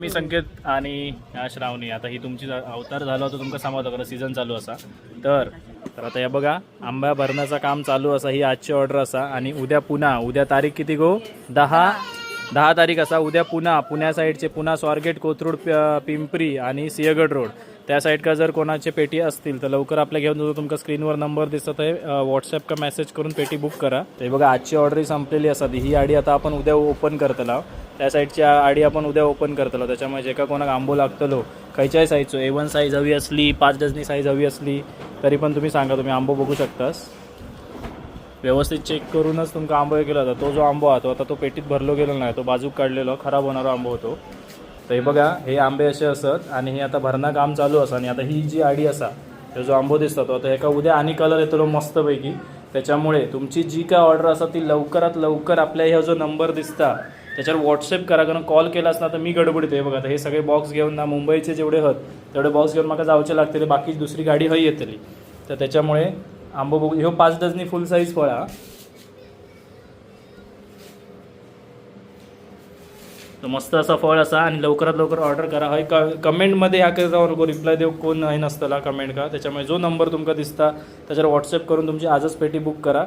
मी संकेत आणि श्रावणी आता ही तुमची जा- अवतार झाला होता तुमका सांगत होता सीझन चालू असा. तर तर आता या बघा आंब्या भरण्याचं काम चालू असा ही आजची ऑर्डर असा. आणि उद्या पुन्हा उद्या तारीख किती गो? दहा. दहा तारीख असा. उद्या पुन्हा पुण्या साईडचे पुन्हा स्वारगेट कोथरूड पिंपरी आणि सिंहगड रोड. त्या साईड का जर कोणाचे पेटी असतील तर लवकर आपल्या घेऊन जातो. तुमका स्क्रीनवर नंबर दिसत आहे. व्हॉट्सअप का मेसेज करून पेटी बुक करा. ते बघा आजची ऑर्डर संपलेली असतात ही आडी आता आपण उद्या ओपन करतला. त्या साईडची आडी आपण उद्या ओपन करतलो. त्याच्यामुळे जे का कोणाक आंबो लागतलो खयच्याही साईजचो ए वन साईज हवी असली पाच डझनी साईज हवी असली तरी पण तुम्ही सांगा तुम्ही आंबो बघू शकतास. व्यवस्थित चेक करूनच तुमका आंबो केला होता. तो जो आंबो आहे तो आता तो पेटीत भरलो गेलो नाही तो बाजूक काढलेलो खराब होणारा आंबो होतो. तर हे बघा हे आंबे असे असत आणि हे आता भरणा काम चालू असा आणि आता ही जी आडी असा तो जो आंबो दिसतो तो आता एका उद्या आणि कलर येतो मस्तपैकी. त्याच्यामुळे तुमची जी काय ऑर्डर असा ती लवकरात लवकर आपल्या ह्या जो नंबर दिसता त्याच्यावर व्हॉट्सअप करा कारण कॉल केला असता तर मी गडबडीत आहे. बघा आता हे सगळे बॉक्स घेऊन ना मुंबईचे जेवढे आहेत तेवढे बॉक्स घेऊन मला जावचे लागतील बाकी दुसरी गाडी हय येतली. तर त्याच्यामुळे आंबो बघू ह्यो पाच डझनी फुल साईज फळा तर मस्त असा फळ असा आणि लवकरात लवकर ऑर्डर करा. हय क कमेंटमध्ये ह्या नको रिप्लाय देऊ कोण नाही नसतला कमेंट का? त्याच्यामुळे जो नंबर तुमका दिसता त्याच्यावर व्हॉट्सअप करून तुमची आजच पेटी बुक करा.